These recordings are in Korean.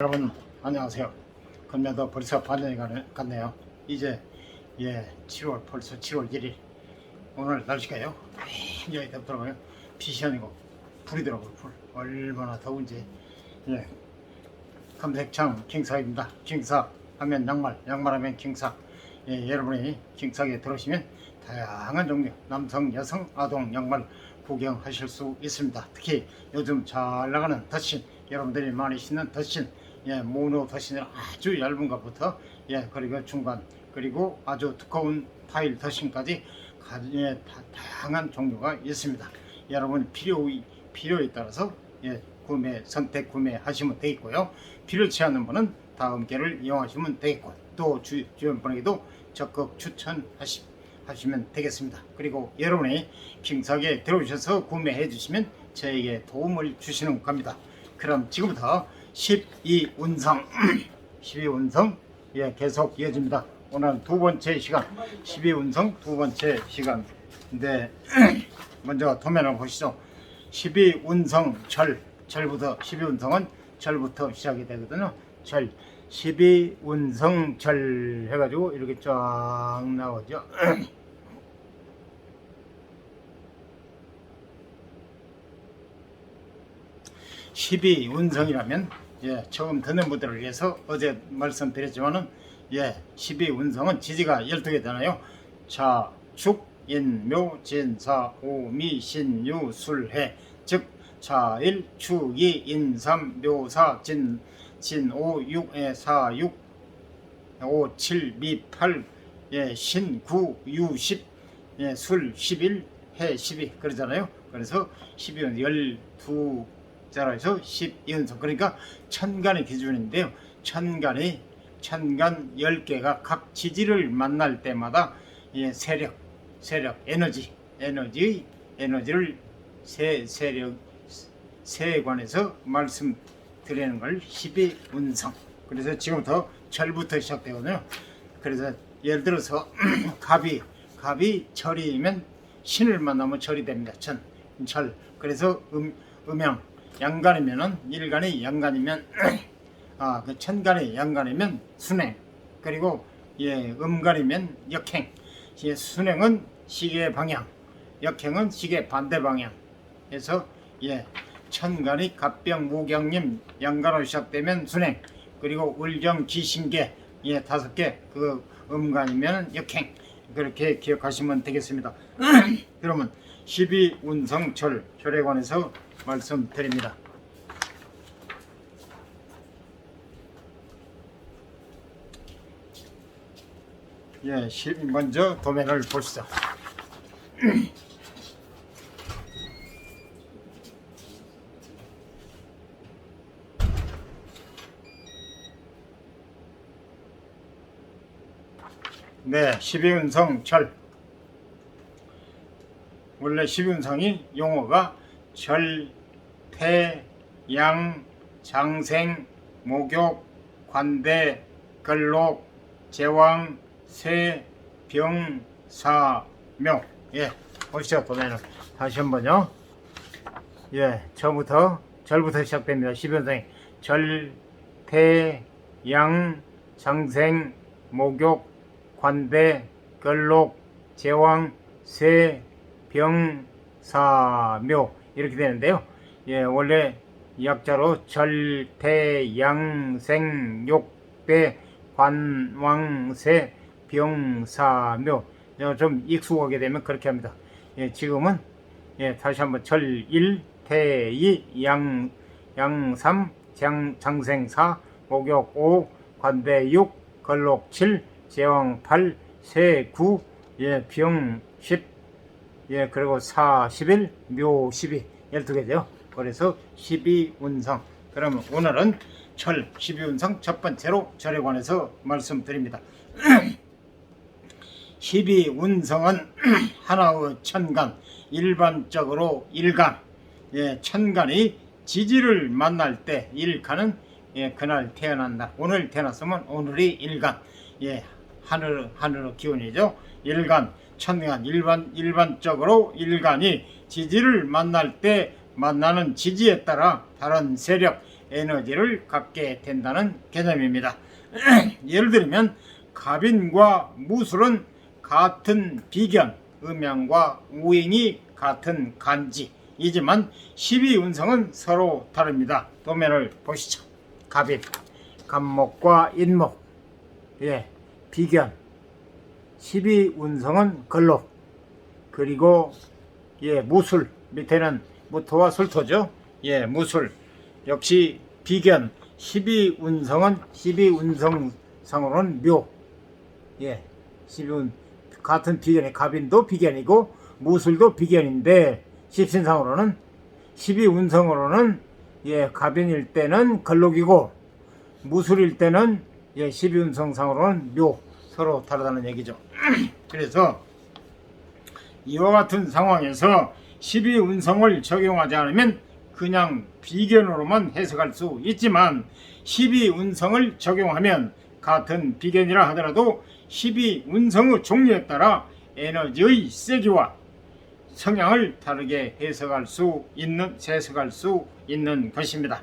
여러분 안녕하세요. 금년도 벌써 반년이 갔네요. 이제 예 7월 벌써 7월 1일 오늘 날씨가요 굉장히 덥더라고요. 빛이 아니고 불이 더라고요. 불 얼마나 더운지 예 검색창 킹사입니다. 킹사 하면 양말 양말하면 킹사 예, 여러분이 킹사에 들어오시면 다양한 종류 남성 여성 아동 양말 구경하실 수 있습니다. 특히 요즘 잘 나가는 덧신 여러분들이 많이 신는 덧신 예, 모노 덧신은 아주 얇은 것부터 예, 그리고 중간 그리고 아주 두꺼운 타일 덧신까지 가- 예, 다, 다양한 종류가 있습니다. 여러분 필요 필요에 따라서 예, 구매 선택 구매하시면 되겠고요. 필요치 않은 분은 다음 개를 이용하시면 되겠고 또 주, 주변 분에게도 적극 추천하시 하시면 되겠습니다. 그리고 여러분이 킹사에 들어오셔서 구매해 주시면 저에게 도움을 주시는 겁니다. 그럼 지금부터 12운성 12운성 예 계속 이어집니다. 오늘 두 번째 시간 12운성 두 번째 시간인데 먼저 도면을 보시죠. 12운성 절 절부터 12운성은 절부터 시작이 되거든요. 절 12운성 절 해가지고 이렇게 쫙 나오죠. 12운성이라면 예, 처음 듣는 분들을 위해서 어제 말씀드렸지만은 예, 12 운성은 지지가 12개 되나요? 자, 축, 인, 묘, 진, 사, 오, 미, 신, 유, 술, 해. 즉 자일, 축이, 인, 삼, 묘, 사, 진, 진, 오, 육, 에, 사, 육, 오, 칠, 미, 팔, 예, 신, 구, 유, 십, 예, 술, 십일, 해, 십이 그러잖아요. 그래서 12은 12자 로 해서 12연속 그러니까 천간의 기준인데요. 천간이 천간 10개가 각 지지를 만날 때마다 예, 세력, 세력, 에너지, 에너지, 에너지를 세, 세력, 세관에서 말씀드리는 걸 12운성. 그래서 지금부터 절부터 시작되거든요. 그래서 예를 들어서 갑이, 갑이 절이면 신을 만나면 절이 됩니다. 천, 절. 그래서 음, 음양, 양간이면은 일간이 양간이면 아, 그 천간이 양간이면 순행. 그리고 예, 음간이면 역행. 예, 순행은 시계 방향, 역행은 시계 반대 방향. 그래서 예, 천간이 갑병 무경님 양간으로 시작되면 순행. 그리고 을경 기신계 예, 다섯 개. 그 음간이면 역행. 그렇게 기억하시면 되겠습니다. 그러면 12운성 절, 절에 관해서 말씀드립니다. 예, 시- 먼저 도면을 보시죠. 네, 12운성 절. 원래 12운성이 용어가 절, 태, 양, 장생, 목욕, 관대, 걸록, 제왕, 세, 병, 사, 묘. 예, 보시죠, 보면은. 다시 한 번요. 예, 처음부터, 절부터 시작됩니다. 12운성이. 절, 태, 양, 장생, 목욕, 관대, 걸록, 제왕, 세, 병, 사, 묘 이렇게 되는데요. 예, 원래 약자로 절태, 양생, 욕대, 관왕세, 병, 사, 묘. 어, 좀 익숙하게 되면 그렇게 합니다. 예, 지금은 예, 다시 한번 절일, 태이, 양, 양삼, 장, 장생사, 목욕 오, 관대 육, 걸록 칠, 제왕 8, 세 9, 예, 병 10, 예, 그리고 4 11, 묘 12, 12개죠. 그래서 12운성. 그러면 오늘은 철 12운성 첫 번째로 절에 관해서 말씀드립니다. 12운성은 하나의 천간, 일반적으로 일간, 예, 천간이 지지를 만날 때 일간은 예, 그날 태어난다. 오늘 태어났으면 오늘이 일간, 예, 하늘 하늘 기운이죠. 일간, 천간, 일반 일반적으로 일간이 지지를 만날 때 만나는 지지에 따라 다른 세력, 에너지를 갖게 된다는 개념입니다. 예를 들면 갑인과 무술은 같은 비견, 음양과 우행이 같은 간지이지만 12운성은 서로 다릅니다. 도면을 보시죠. 갑인, 갑목과 인목, 예, 비견, 12운성은 걸록, 그리고 예, 무술. 밑에는 무토와 술토죠. 예, 무술. 역시 비견. 12운성은 12운성상으로는 묘. 예, 12운 같은 비견의 갑인도 비견이고 무술도 비견인데 십신상으로는 12운성으로는 예, 갑인일 때는 걸록이고 무술일 때는 예, 12운성상으로는 묘 서로 다르다는 얘기죠. 그래서 이와 같은 상황에서 12운성을 적용하지 않으면 그냥 비견으로만 해석할 수 있지만 12운성을 적용하면 같은 비견이라 하더라도 12운성의 종류에 따라 에너지의 세기와 성향을 다르게 해석할 수 있는 해석할 수 있는 것입니다.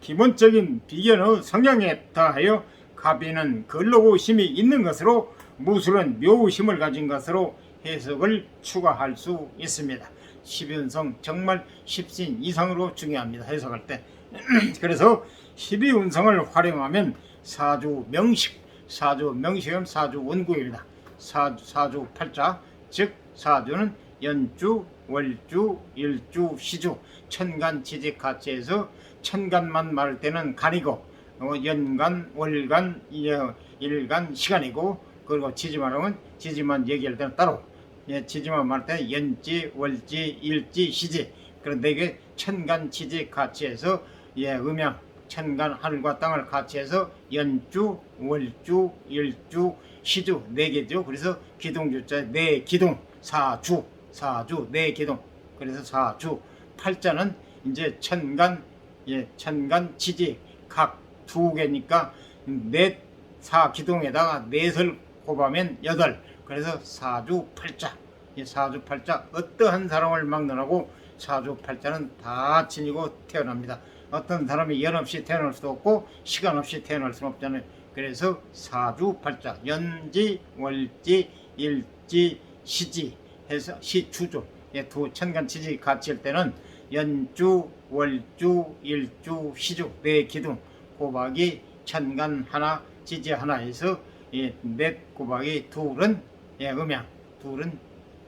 기본적인 비견의 성향에 따하여 갑이는 걸로고 힘이 있는 것으로 무술은 묘심을 가진 것으로 해석을 추가할 수 있습니다. 12운성 정말 10신 이상으로 중요합니다. 해석할 때. 그래서 12운성을 활용하면 사주 명식, 사주 명식은 사주 원구입니다. 사주, 사주 팔자, 즉 사주는 연주, 월주, 일주, 시주, 천간 지직 가치에서 천간만 말할 때는 간이고 어, 연간, 월간, 일- 일간 시간이고 그리고 지지만 하면 지지만 얘기할 때는 따로. 예, 지지만 말할 때는 연지, 월지, 일지, 시지. 그런데 이게 천간 지지 가치에서 예, 음양 천간 하늘과 땅을 가치해서 연주, 월주, 일주, 시주 네 개죠. 그래서 기둥주자 네 기둥 사주 사주 네 기둥. 그래서 사주. 팔자는 이제 천간 예, 천간 지지 각 두 개니까 넷 사 기둥에다가 넷을 곱하면 여덟 그래서 사주 팔자 이 사주 팔자 어떠한 사람을 막론하고 사주 팔자는 다 지니고 태어납니다. 어떤 사람이 연 없이 태어날 수도 없고 시간 없이 태어날 수는 없잖아요. 그래서 사주 팔자 연지 월지 일지 시지 해서 시추조 예, 두 천간치지 같이 할 때는 연주 월주 일주 시주 네 기둥 곱하기 천간 하나 지지 하나에서 예, 넷 곱하기 둘은 예, 음양 둘은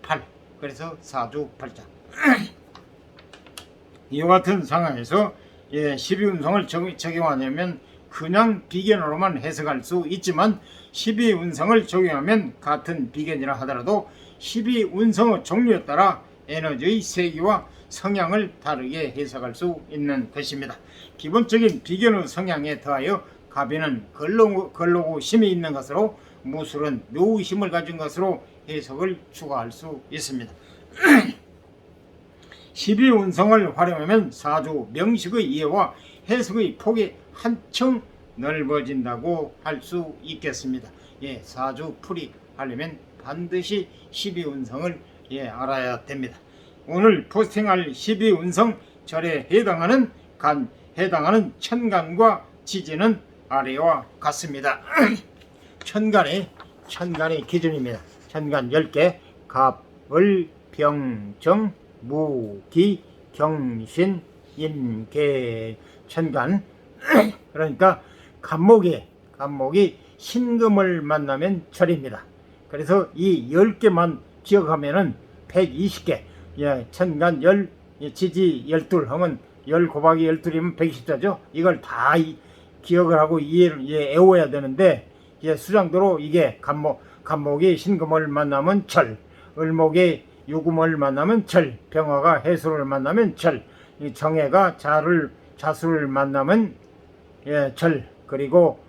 팔. 그래서 사주 팔자. 이와 같은 상황에서 예, 12운성을 적- 적용하려면 그냥 비견으로만 해석할 수 있지만 12운성을 적용하면 같은 비견이라 하더라도 12운성의 종류에 따라 에너지의 세기와 성향을 다르게 해석할 수 있는 것입니다. 기본적인 비견의 성향에 더하여 갑에는 걸로, 걸로고 힘이 있는 것으로 무술은 묘의 힘을 가진 것으로 해석을 추가할 수 있습니다. 12운성을 활용하면 사주 명식의 이해와 해석의 폭이 한층 넓어진다고 할 수 있겠습니다. 예, 사주 풀이 하려면 반드시 12운성을 예, 알아야 됩니다. 오늘 포스팅할 12운성 절에 해당하는 간 해당하는 천간과 지지는 아래와 같습니다. 천간의 천간의 기준입니다. 천간 10개 갑, 을, 병, 정, 무, 기, 경신, 인, 개, 천간 그러니까 간목이 간목이 신금을 만나면 절입니다. 그래서 이 10개만 기억하면은 120개 예, 천간 열 예, 지지 12 하면 열 곱하기 12이면 120자죠. 이걸 다 이- 기억을 하고 이해를 예, 애워야 되는데 예, 수장도로 이게 간목 간목이 신금을 만나면 절, 을목이 유금을 만나면 절, 병화가 해수를 만나면 절, 이 정해가 자를 자수를 만나면 예, 절, 그리고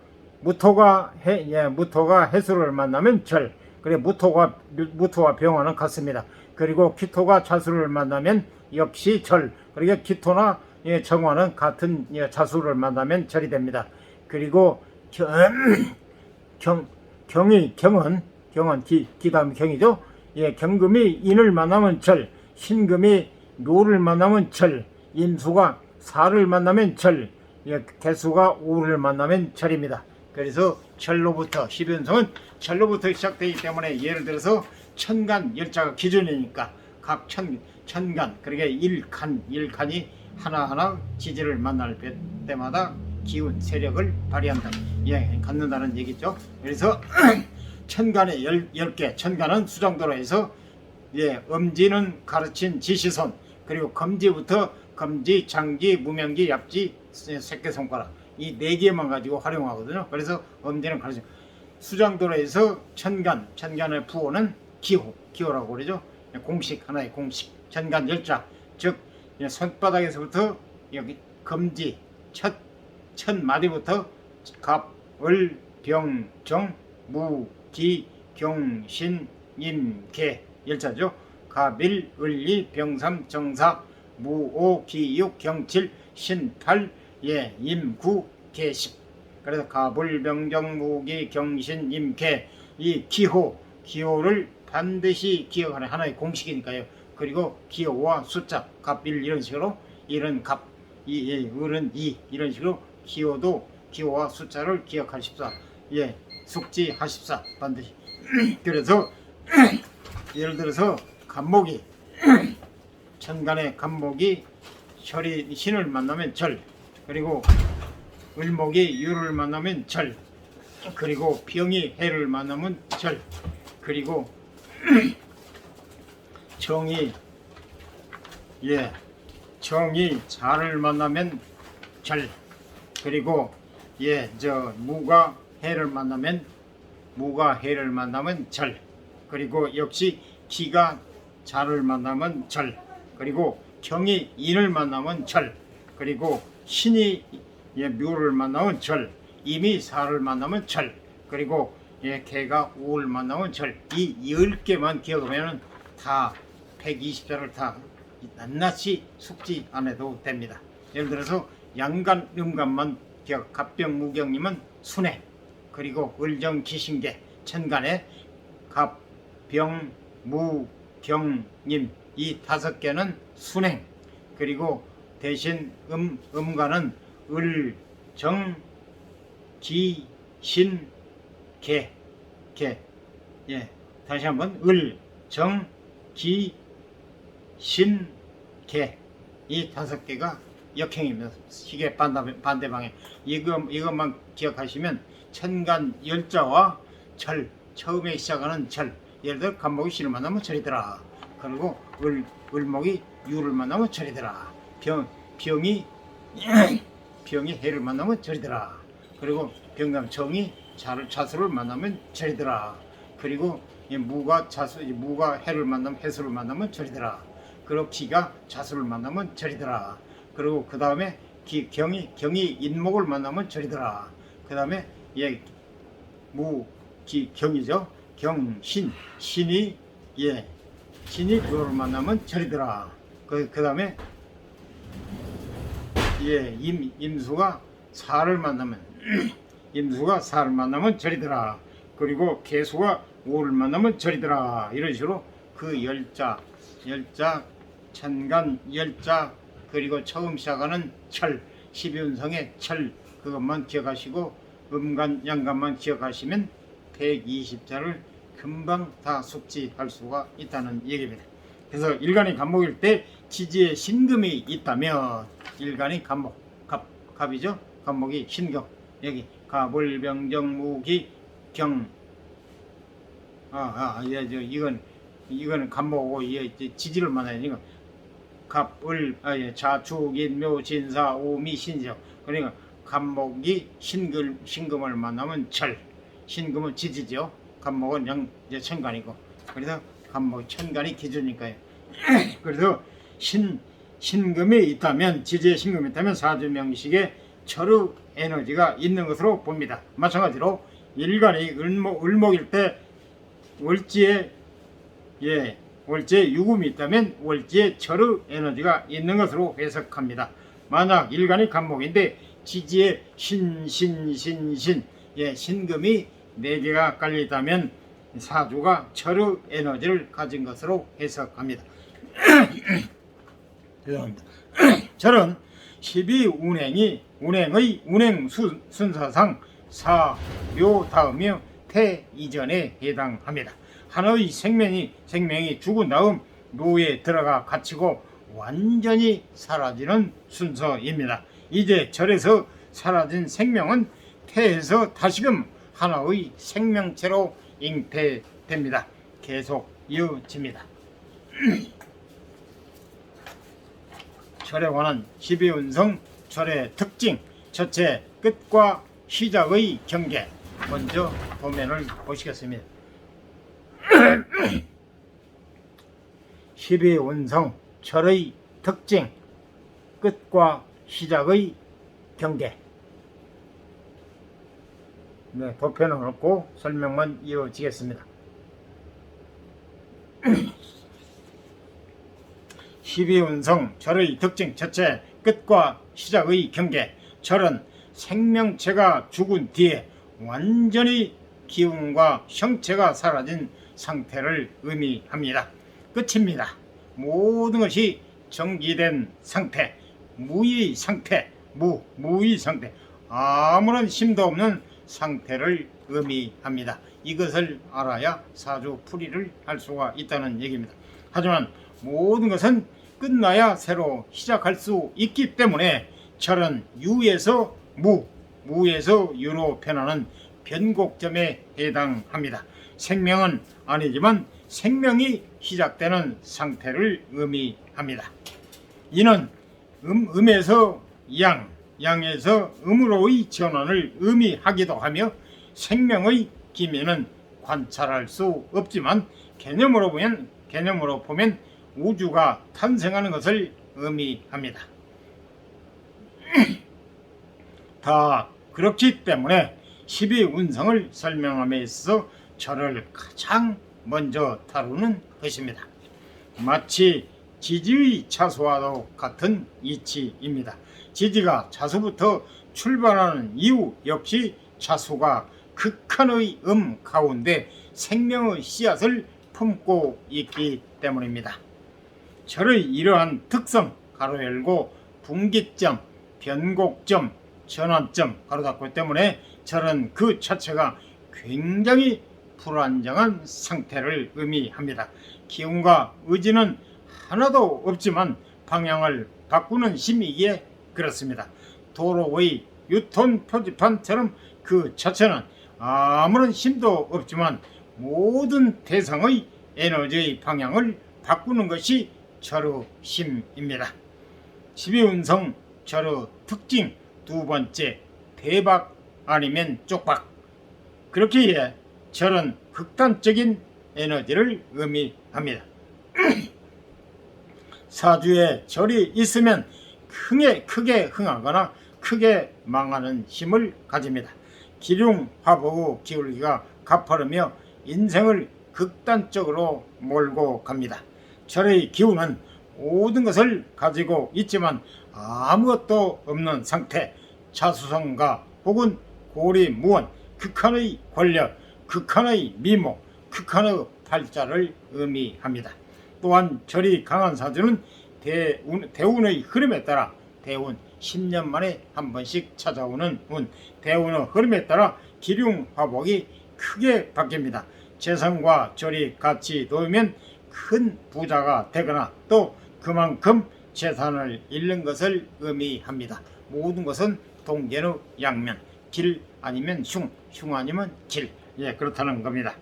무토가 해, 예, 무토가 해수를 만나면 절, 그리고 무토가 무토와 병화는 같습니다. 그리고 기토가 자수를 만나면 역시 절, 그리고 기토나 예, 정화는 같은 예, 자수를 만나면 절이 됩니다. 그리고 겨, 경, 경이, 경은, 경은 기, 기다음 경이죠. 예, 경금이 인을 만나면 절, 신금이 묘를 만나면 절, 인수가 사를 만나면 절, 예, 개수가 5를 만나면 절입니다. 그래서 절로부터 12운성은 절로부터 시작되기 때문에 예를 들어서 천간 열자가 기준이니까 각 천, 천간 그러니까 일칸 일칸이 하나하나 지지를 만날 때- 때마다 기운 세력을 발휘한다 예, 갖는다는 얘기죠. 그래서 천간에 열, 열 개, 천간은 수정도로 해서 예, 엄지는 가르친 지시손 그리고 검지부터 검지, 장기, 무명기, yap지, 새끼손가락 이 네 개만 가지고 활용하거든요. 그래서 엄지는 가르쳐 수정도로 해서 천간, 천간의 부호는 기호, 기호라고 그러죠. 공식 하나의 공식, 천간 열자, 즉 예, 손바닥에서부터 여기 검지 첫, 첫 마디부터 갑, 을, 병, 정, 무, 기, 경, 신, 임, 개 열자죠. 갑일, 을리, 병삼, 정사, 무오, 기육, 경칠, 신팔, 예, 임구, 개십. 그래서 갑을, 병정, 무기, 경신, 임개 이 기호, 기호를 반드시 기억하는 하나의 공식이니까요. 그리고 기호와 숫자, 갑일 이런 식으로 일은 갑, 이, 예, 을은 이 이런 식으로 기호도 기호와 숫자를 기억하십사. 예, 숙지하십사 반드시. 그래서 예를 들어서 간목이 천간의 간목이 철이 신을 만나면 절 그리고 을목이 유를 만나면 절 그리고 병이 해를 만나면 절 그리고 정이 예 정이 자를 만나면 절 그리고 예 저 무가 해를 만나면 무가 해를 만나면 절 그리고 역시 기가 자를 만나면 절 그리고 경이 인을 만나면 절 그리고 신이 예, 묘를 만나면 절 임이 사를 만나면 절 그리고 예, 개가 우를 만나면 절이 10개만 기억하면 다 120자를 다 낱낱이 숙지 안 해도 됩니다. 예를 들어서 양간 음간만 기억 갑병 무경님은 순회 그리고 을정 기신계 천간에 갑, 병, 무, 경, 님 이 다섯 개는 순행 그리고 대신 음, 음간은 을, 정, 기, 신, 개, 개. 예, 다시 한번 을, 정, 기, 신, 개. 이 다섯 개가 역행입니다. 시계 반대, 반대방에. 이거, 이것만 기억하시면 천간 열자와 절, 처음에 시작하는 절. 예를 들어 간목이 신을 만나면 절이더라. 그리고 을, 을목이 유를 만나면 절이더라. 병, 병이 병이 해를 만나면 절이더라. 그리고 병남 정이 자를 자수를 만나면 절이더라. 그리고 이 무가 자수 이 무가 해를 만나면 해수를 만나면 절이더라. 그리고 기가 자수를 만나면 절이더라. 그리고 그 다음에 기 경이 경이 인목을 만나면 절이더라. 그 다음에 예 무, 기, 경이죠. 경신, 신이, 예, 신이 그거를 만나면 절이더라. 그, 그 다음에, 예, 임, 임수가 사를 만나면, 임수가 사를 만나면 절이더라. 그리고 개수가 오를 만나면 절이더라. 이런 식으로 그 열자, 열자, 천간, 열자, 그리고 처음 시작하는 철, 12운성의 철, 그것만 기억하시고, 음간, 양간만 기억하시면 120자를 금방 다 숙지할 수가 있다는 얘기입니다. 그래서 일간이 간목일 때 지지에 신금이 있다면 일간이 간목, 갑, 갑이죠. 간목이 신경. 여기 갑을 병정 무기 경. 아, 아, 예, 저 이건 이거는 간목이고 예, 이제 지지를 만나야 이거 갑을 아, 예, 자축 인 묘 진사 오미 신정. 그러니까 간목이 신금 신금을 만나면 절. 신금은 지지죠. 간목은 영 이제 천간이고. 그래서 간목 천간이 기준이니까요. 그래서 신 신금이 있다면 지지에 신금이 있다면 사주 명식에 철의 에너지가 있는 것으로 봅니다. 마찬가지로 일간이 을목 을목일 때 월지에 예 월지에 유금이 있다면 월지에 철의 에너지가 있는 것으로 해석합니다. 만약 일간이 간목인데 지지에 신 신 신 신 예 신금이 네 개가 깔려 있다면 사주가 철의 에너지를 가진 것으로 해석합니다. 죄송합니다. 철은 12 운행이 운행의 운행 수- 순서상 사묘 다음이며 태 이전에 해당합니다. 하나의 생명이 생명이 죽은 다음 묘에 들어가 갇히고 완전히 사라지는 순서입니다. 이제 절에서 사라진 생명은 태에서 다시금 하나의 생명체로 잉태됩니다. 계속 이어집니다. 절에 관한 12운성 절의 특징 첫째 끝과 시작의 경계 먼저 도면을 보시겠습니다. 12운성 절의 특징 끝과 시작의 경계 네, 도표는 없고 설명만 이어지겠습니다. 12운성 절의 특징 첫째 끝과 시작의 경계 절은 생명체가 죽은 뒤에 완전히 기운과 형체가 사라진 상태를 의미합니다. 끝입니다. 모든 것이 정지된 상태, 무의 상태, 무, 무의 상태, 아무런 힘도 없는 상태를 의미합니다. 이것을 알아야 사주 풀이를 할 수가 있다는 얘기입니다. 하지만 모든 것은 끝나야 새로 시작할 수 있기 때문에 절은 유에서 무, 무에서 유로 변하는 변곡점에 해당합니다. 생명은 아니지만 생명이 시작되는 상태를 의미합니다. 이는 음, 음에서 양, 양에서 음으로의 전환을 의미하기도 하며 생명의 기면은 관찰할 수 없지만 개념으로 보면 개념으로 보면 우주가 탄생하는 것을 의미합니다. 다 그렇기 때문에 12운성을 설명함에 있어서 저를 가장 먼저 다루는 것입니다. 마치 지지의 차수와도 같은 이치입니다. 지지가 차수부터 출발하는 이유 역시 차수가 극한의 음 가운데 생명의 씨앗을 품고 있기 때문입니다. 절의 이러한 특성 가로 열고 분기점, 변곡점, 전환점 가로 닫고 때문에 절은 그 자체가 굉장히 불안정한 상태를 의미합니다. 기운과 의지는 하나도 없지만 방향을 바꾸는 힘이기에 그렇습니다. 도로의 유턴 표지판처럼 그 자체는 아무런 힘도 없지만 모든 대상의 에너지의 방향을 바꾸는 것이 절의 힘입니다. 12운성 절의 특징 두 번째 대박 아니면 쪽박 그렇기에 절은 극단적인 에너지를 의미합니다. 사주에 절이 있으면 크게 크게 흥하거나 크게 망하는 힘을 가집니다. 기륭 화보고 기울기가 가파르며 인생을 극단적으로 몰고 갑니다. 절의 기운은 모든 것을 가지고 있지만 아무것도 없는 상태, 자수성가 혹은 고리무원, 극한의 권력, 극한의 미모, 극한의 팔자를 의미합니다. 또한 절이 강한 사주는 대운, 대운의 흐름에 따라 대운 10년 만에 한 번씩 찾아오는 운, 대운의 흐름에 따라 기륭 화복이 크게 바뀝니다. 재성과 절이 같이 놓이면 큰 부자가 되거나 또 그만큼 재산을 잃는 것을 의미합니다. 모든 것은 동계의 양면, 길 아니면 흉, 흉 아니면 길, 예 그렇다는 겁니다.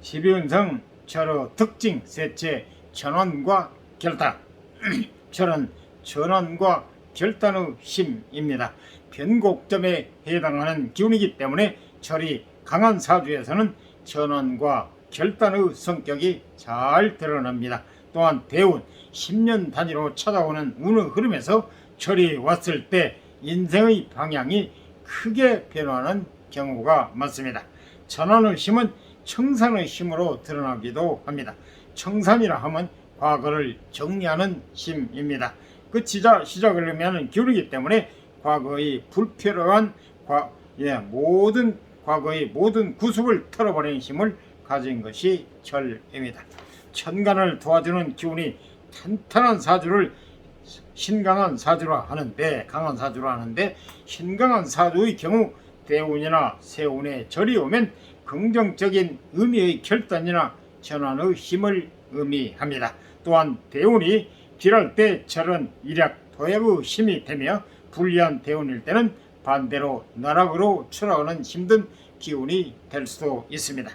십이운성 절의 특징 셋째 전원과 결단 절은 전원과 결단의 힘입니다. 변곡점에 해당하는 기운이기 때문에 절이 강한 사주에서는 전원과 결단의 성격이 잘 드러납니다. 또한 대운 10년 단위로 찾아오는 운의 흐름에서 절이 왔을 때 인생의 방향이 크게 변화하는 경우가 많습니다. 전원의 힘은 청산의 힘으로 드러나기도 합니다. 청산이라 하면 과거를 정리하는 힘입니다. 끝이자 시작을 의미하는 기울이기 때문에 과거의 불필요한 과, 예, 모든 과거의 모든 구습을 털어버리는 힘을 가진 것이 절입니다. 천간을 도와주는 기운이 탄탄한 사주를 신강한 사주라 하는데 강한 사주라 하는데 신강한 사주의 경우 대운이나 세운에 절이 오면 긍정적인 의미의 결단이나 전환의 힘을 의미합니다. 또한 대운이 길할 때 절은 일약 도약의 힘이 되며 불리한 대운일 때는 반대로 나락으로 추락하는 힘든 기운이 될 수도 있습니다.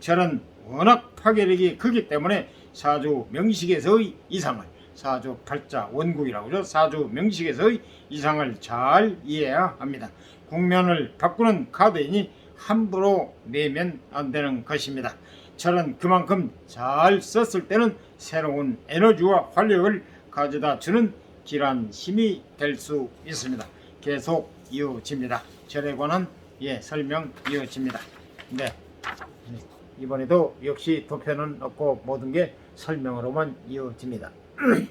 절은 워낙 파괴력이 크기 때문에 사주 명식에서의 이상을 사주 팔자 원국이라고 하죠. 사주 명식에서의 이상을 잘 이해해야 합니다. 국면을 바꾸는 카드이니 함부로 내면 안 되는 것입니다. 절은 그만큼 잘 썼을 때는 새로운 에너지와 활력을 가져다 주는 길한 힘이 될 수 있습니다. 계속 이어집니다. 절에 관한 예, 설명 이어집니다. 네. 이번에도 역시 도표는 없고 모든 게 설명으로만 이어집니다.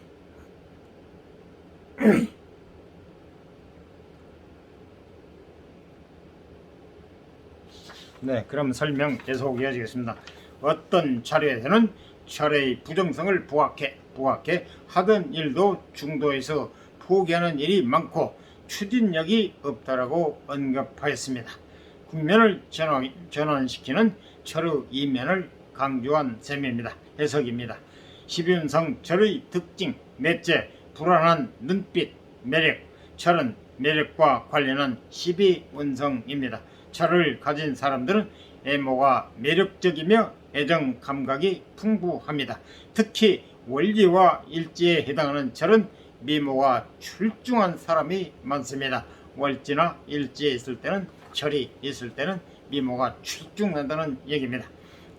네, 그럼 설명 계속 이어지겠습니다. 어떤 자료에서는 철의 부정성을 부각해 부각해 하던 일도 중도에서 포기하는 일이 많고 추진력이 없다라고 언급하였습니다. 국면을 전환, 전환시키는 철의 이면을 강조한 셈입니다. 해석입니다. 12운성 철의 특징 넷째 불안한 눈빛 매력 철은 매력과 관련한 12운성입니다. 철을 가진 사람들은 애모가 매력적이며 애정 감각이 풍부합니다. 특히 월지와 일지에 해당하는 철은 미모가 출중한 사람이 많습니다. 월지나 일지에 있을 때는 철이 있을 때는 미모가 출중한다는 얘기입니다.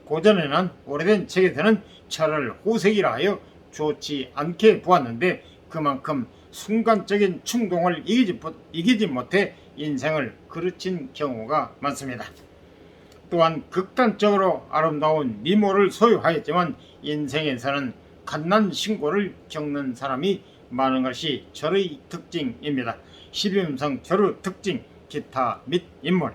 고전에는 오래된 책에 서는 철을 호색이라 하여 좋지 않게 보았는데 그만큼 순간적인 충동을 이기지 못해 인생을 그르친 경우가 많습니다. 또한 극단적으로 아름다운 미모를 소유하였지만 인생에서는 갓난 신고를 겪는 사람이 많은 것이 절의 특징입니다. 12음성 절의 특징, 기타 및 인물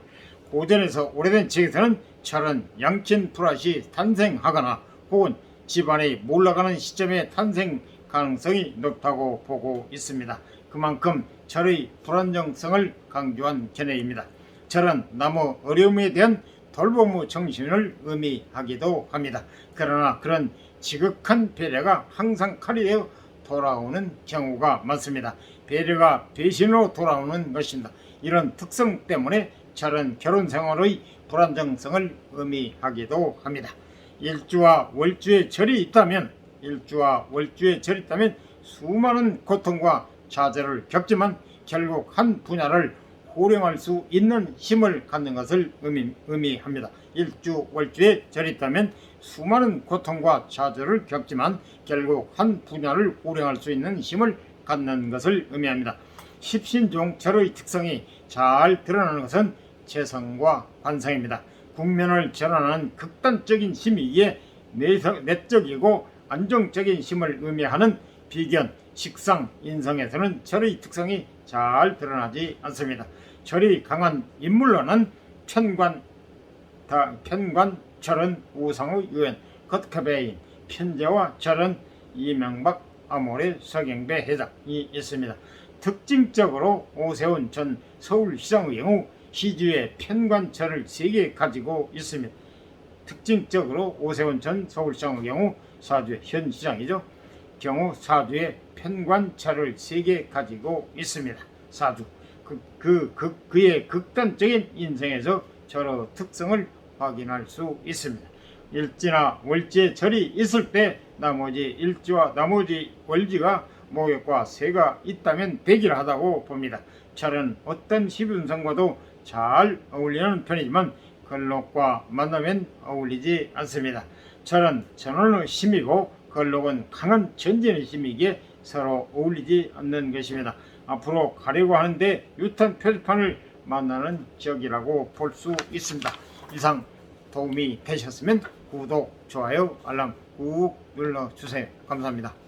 고전에서 오래된 책에서는 철은 양친 불화시 탄생하거나 혹은 집안이 몰락하는 시점에 탄생 가능성이 높다고 보고 있습니다. 그만큼 철의 불안정성을 강조한 견해입니다. 철은 나무 어려움에 대한 돌보무 정신을 의미하기도 합니다. 그러나 그런 지극한 배려가 항상 칼이 되어 돌아오는 경우가 많습니다. 배려가 배신으로 돌아오는 것입니다. 이런 특성 때문에 철은 결혼 생활의 불안정성을 의미하기도 합니다. 일주와 월주의 절이 있다면 일주와 월주의 절이 있다면 수많은 고통과 좌절을 겪지만 결국 한 분야를 호령할 수 있는 힘을 갖는 것을 의미, 의미합니다. 일주 월주에 절이 있다면 수많은 고통과 좌절을 겪지만 결국 한 분야를 호령할 수 있는 힘을 갖는 것을 의미합니다. 십신종 절의 특성이 잘 드러나는 것은 재성과 관성입니다. 국면을 전환하는 극단적인 힘이기에 내성, 내적이고 안정적인 힘을 의미하는 비견, 식상, 인성에서는 절의 특성이 잘 드러나지 않습니다. 절이 강한 인물로는 편관, 다, 편관, 절은 우상의 유엔, 겉카베인, 편제와 절은 이명박, 아모레, 서경배 회장이 있습니다. 특징적으로 오세훈 전 서울시장의 경우 시주에 편관절을 3개 가지고 있습니다. 특징적으로 오세훈 전 서울시장의 경우 사주의 현 시장이죠. 경우 사주에 편관찰을 3개 가지고 있습니다. 사주. 그, 그, 그, 그의 극단적인 인생에서 저러 특성을 확인할 수 있습니다. 일지나 월지에 절이 있을 때 나머지 일지와 나머지 월지가 목욕과 새가 있다면 백일하다고 봅니다. 철은 어떤 시분성과도 잘 어울리는 편이지만 걸록과 만나면 어울리지 않습니다. 철은 전원의 힘이고 걸록은 강한 전진의 힘이기에 서로 어울리지 않는 것입니다. 앞으로 가려고 하는데 유탄 표지판을 만나는 지역이라고 볼 수 있습니다. 이상 도움이 되셨으면 구독, 좋아요, 알람 꾹 눌러주세요. 감사합니다.